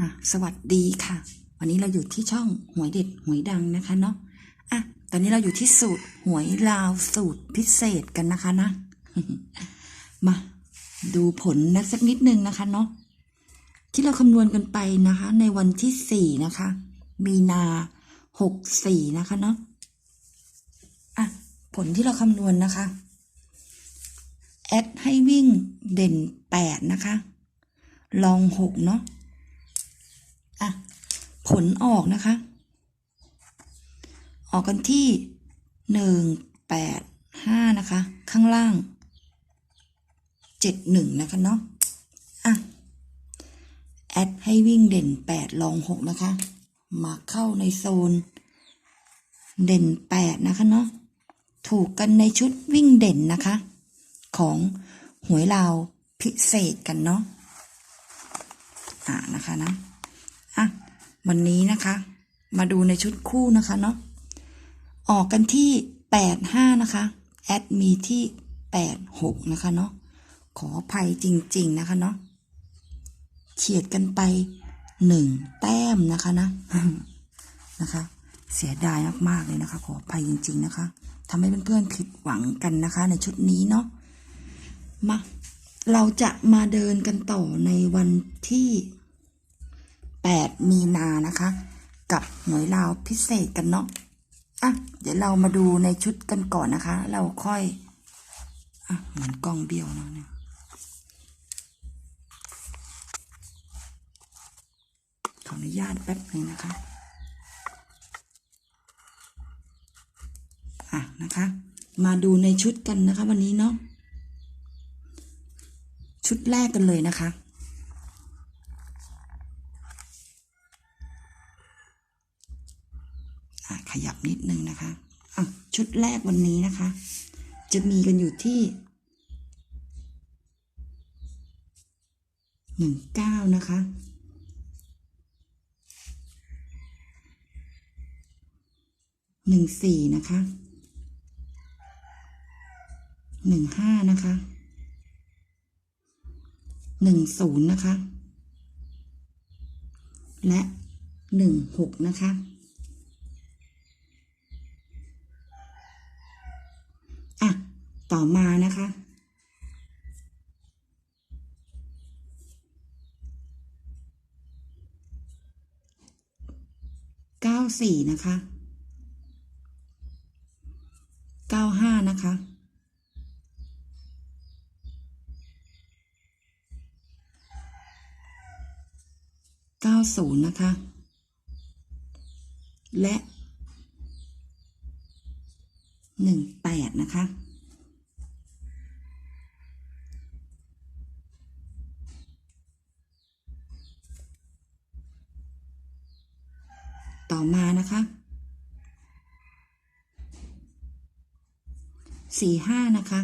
อะสวัสดีค่ะ วันนี้เราอยู่ที่ช่องหวยเด็ดหวยดังนะคะเนาะอะตอนนี้เราอยู่ที่สูตรหวยลาวสูตรพิเศษกันนะคะนะ มาดูผลนะสักนิดนึงนะคะเนาะที่เราคำนวณกันไปนะคะ ในวันที่สี่นะคะ มีนาหกสี่นะคะเนาะอะผลที่เราคำนวณนะคะแอดให้วิ่งเด่นแปดนะคะ ลองหกเนาะ อะผลออกนะคะ ออกกันที่หนึ่งแปดห้านะคะ ข้างล่างเจ็ดหนึ่งนะคะเนาะอะแอดให้วิ่งเด่นแปดลองหกนะคะ มาเข้าในโซน เด่นแปดนะคะเนาะถูกกันในชุดวิ่งเด่นนะคะ ของหวยลาวพิเศษกันเนาะอ่านะคะนะอะ วันนี้นะคะ มาดูในชุดคู่นะคะเนาะออกกันที่แปดห้านะคะ แอดมีที่แปดหกนะคะเนาะขออภัยจริง ๆ นะคะเนาะเฉียดกันไปหนึ่งแต้มนะคะนะนะคะ เสียดายมากๆเลยนะคะ ขออภัยจริง ๆ นะคะทำให้เพื่อนๆผิดหวังกันนะคะ ในชุดนี้เนาะมาเราจะมาเดินกันต่อในวันที่ 8 มีนานะคะ กับหน่วยลาวพิเศษกันเนาะอะเดี๋ยวเรามาดูในชุดกันก่อนนะคะ เราค่อยอะเหมือนกล้องเบี้ยวเนาะเนี่ยขออนุญาตแป๊บหนึ่งนะคะอะนะคะ มาดูในชุดกันนะคะ วันนี้เนาะชุดแรกกันเลยนะคะ อะ ขยับนิดนึงนะคะอะชุดแรกวันนี้นะคะ จะมีกันอยู่ที่หนึ่งเก้านะคะหนึ่งสี่นะคะหนึ่งห้านะคะหนึ่งศูนย์นะคะ และหนึ่งหกนะคะอะ ต่อมานะคะ เก้าสี่นะคะ เก้าห้านะคะเก้าศูนย์นะคะ และหนึ่งแปดนะคะ ต่อมานะคะ สี่ห้านะคะ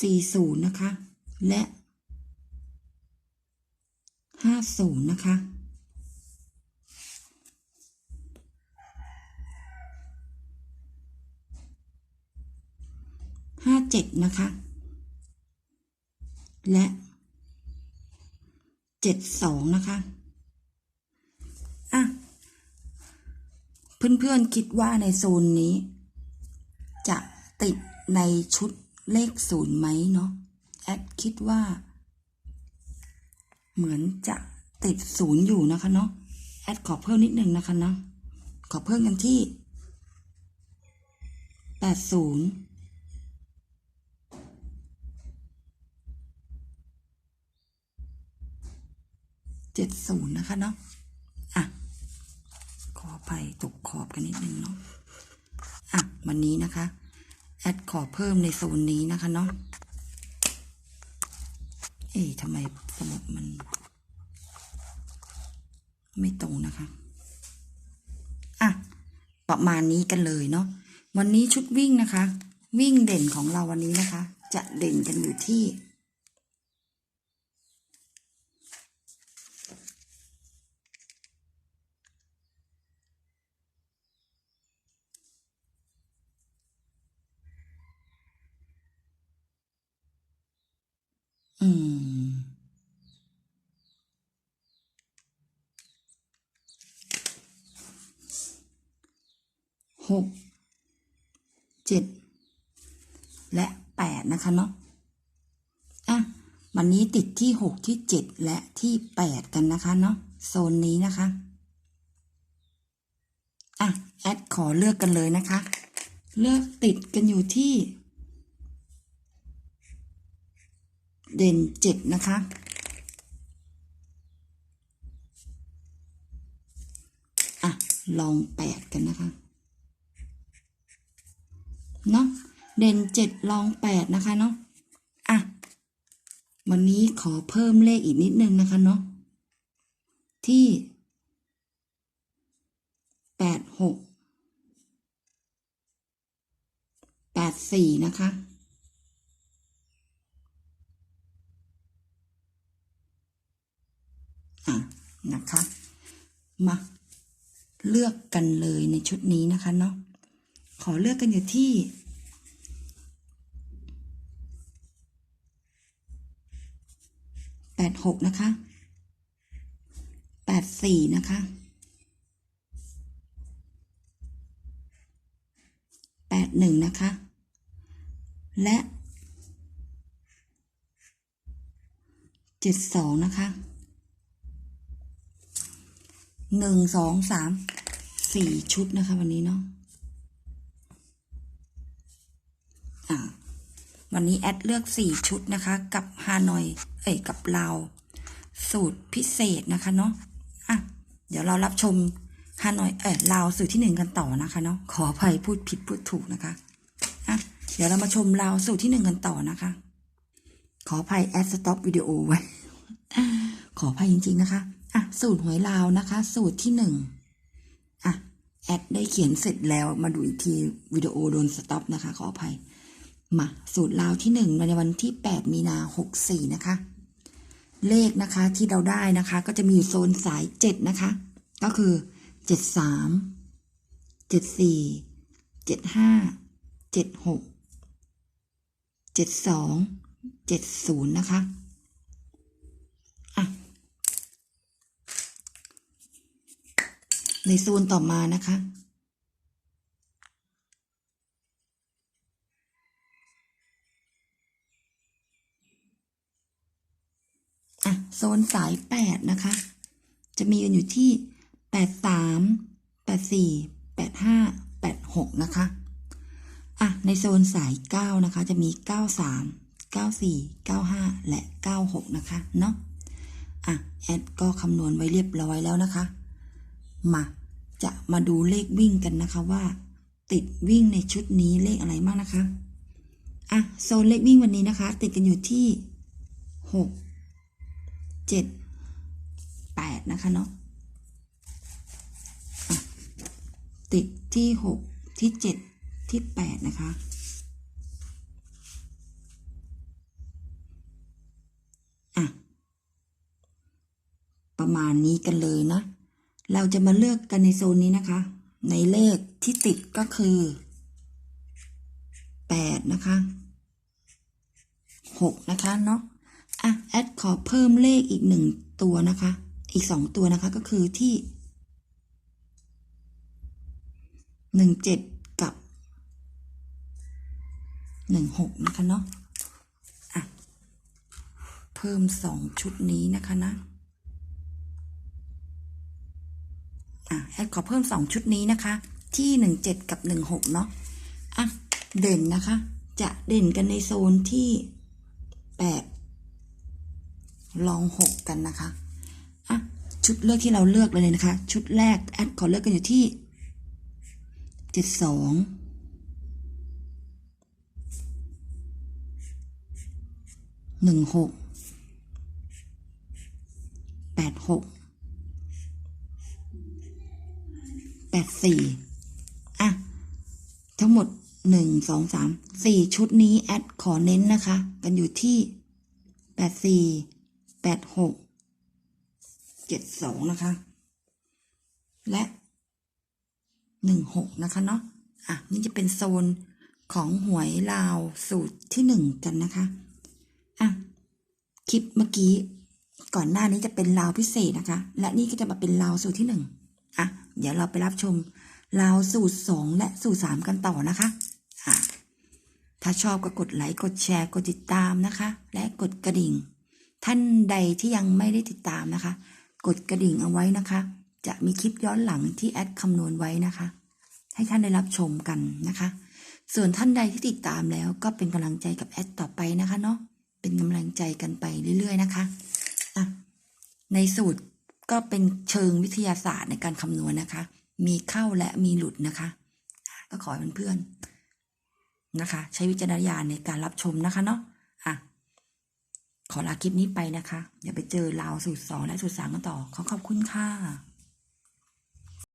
สี่ศูนย์นะคะ และห้าศูนย์นะคะห้าเจ็ดนะคะ และเจ็ดสองนะคะ อะ เพื่อนๆคิดว่าในโซนนี้ จะติดในชุดเลขศูนย์ไหมเนาะแอดคิดว่า เหมือนจะติดศูนย์อยู่นะคะเนาะแอดขอเพิ่มนิดนึงนะคะเนาะขอเพิ่มกันที่แปดศูนย์เจ็ดศูนย์นะคะเนาะอะ ขอไปตกขอบกันนิดนึงเนาะอะวันนี้นะคะ แอดขอเพิ่มในโซนนี้นะคะเนาะเอ๊ะทำไมสมุดมัน ไม่ตรงนะคะ อะ ประมาณนี้กันเลยเนาะ วันนี้ชุดวิ่งนะคะ วิ่งเด่นของเราวันนี้นะคะ จะเด่นกันอยู่ที่ อืม หก เจ็ด และแปดนะคะเนาะ อะ วันนี้ติดที่หกที่เจ็ดและที่แปดกันนะคะเนาะ โซนนี้นะคะ อะ แอดขอเลือกกันเลยนะคะ เลือกติดกันอยู่ที่ เด่นเจ็ดนะคะ อะ ลองแปดกันนะคะ เนาะเด่นเจ็ดลองแปดนะคะเนาะ อะ วันนี้ขอเพิ่มเลขอีกนิดนึงนะคะเนาะ ที่แปดหกแปดสี่นะคะ อะนะคะ มาเลือกกันเลยในชุดนี้นะคะเนาะขอเลือกกันอยู่ที่แปดหกนะคะแปดสี่นะคะแปดหนึ่งนะคะ และเจ็ดสองนะคะ หนึ่งสองสามสี่ชุดนะคะ วันนี้เนาะอ่าวันนี้แอดเลือกสี่ชุดนะคะ กับฮานอย เอ้ยกับลาวสูตรพิเศษนะคะเนาะอะเดี๋ยวเรารับชมฮานอยเอ้ยลาวสูตรที่หนึ่งกันต่อนะคะเนาะขออภัยพูดผิดพูดถูกนะคะอะเดี๋ยวเรามาชมลาวสูตรที่หนึ่งกันต่อนะคะ ขออภัยแอดสต็อปวิดีโอไว้ ขออภัยจริง ๆ นะคะ อะสูตรหวยลาวนะคะ สูตรที่หนึ่งอะแอดได้เขียนเสร็จแล้วมาดูอีกทีวิดีโอโดนสต็อปนะคะ ขออภัย มาสูตรลาวที่หนึ่งในวันที่8มีนาหกสี่นะคะ เลขนะคะที่เราได้นะคะ ก็จะมีอยู่โซนสาย7นะคะ ก็คือ73 74 75 76 72 70นะคะ อะ ในโซนต่อมานะคะ อะ โซนสายแปดนะคะ จะมีกันอยู่ที่แปดสามแปดสี่แปดห้าแปดหกนะคะ อะ ในโซนสายเก้านะคะ จะมีเก้าสามเก้าสี่เก้าห้าและเก้าหกนะคะ เนาะอะ แอดก็คำนวณไว้เรียบร้อยแล้วนะคะ มาจะมาดูเลขวิ่งกันนะคะว่า ติดวิ่งในชุดนี้เลขอะไรบ้างนะคะอะโซนเลขวิ่งวันนี้นะคะ ติดกันอยู่ที่หกเจ็ดแปดนะคะเนาะอะติดที่หกที่เจ็ดที่แปดนะคะอะประมาณนี้กันเลยนะ เราจะมาเลือกกันในโซนนี้นะคะ ในเลขที่ติดก็คือแปดนะคะหกนะคะเนาะอะแอดขอเพิ่มเลขอีกหนึ่งตัวนะคะ อีกสองตัวนะคะก็คือที่หนึ่งเจ็ดกับหนึ่งหกนะคะเนาะอะเพิ่มสองชุดนี้นะคะนะ อะแอดขอเพิ่มสองชุดนี้นะคะ ที่หนึ่งเจ็ดกับหนึ่งหกเนาะอะเด่นนะคะ จะเด่นกันในโซนที่แปดลองหกกันนะคะอะชุดเลือกที่เราเลือกเลยนะคะ ชุดแรกแอดขอเลือกกันอยู่ที่เจ็ดสองหนึ่งหกแปดหก แปดสี่อะ ทั้งหมดหนึ่งสองสามสี่ชุดนี้แอดขอเน้นนะคะ กันอยู่ที่แปดสี่แปดหกเจ็ดสองนะคะ และหนึ่งหกนะคะเนาะอะ นี่จะเป็นโซนของหวยลาวสูตรที่หนึ่งกันนะคะอะคลิปเมื่อกี้ก่อนหน้านี้จะเป็นลาวพิเศษนะคะ และนี่ก็จะมาเป็นลาวสูตรที่หนึ่ง อะเดี๋ยวเราไปรับชมราวสูตรสองและสูตรสามกันต่อนะคะอะถ้าชอบก็กดไลค์กดแชร์กดติดตามนะคะ และกดกระดิ่ง ท่านใดที่ยังไม่ได้ติดตามนะคะ กดกระดิ่งเอาไว้นะคะ จะมีคลิปย้อนหลังที่แอดคำนวณไว้นะคะ ให้ท่านได้รับชมกันนะคะ ส่วนท่านใดที่ติดตามแล้วก็เป็นกำลังใจกับแอดต่อไปนะคะเนาะเป็นกำลังใจกันไปเรื่อยๆนะคะอะในสูตร ก็เป็นเชิงวิทยาศาสตร์ในการคำนวณนะคะ มีเข้าและมีหลุดนะคะ ก็ขอให้เพื่อนๆนะคะ ใช้วิจารณญาณในการรับชมนะคะเนาะอะขอลาคลิปนี้ไปนะคะ อย่าไปเจอราวสูตรสองและสูตรสามกันต่อ ขอขอบคุณค่ะ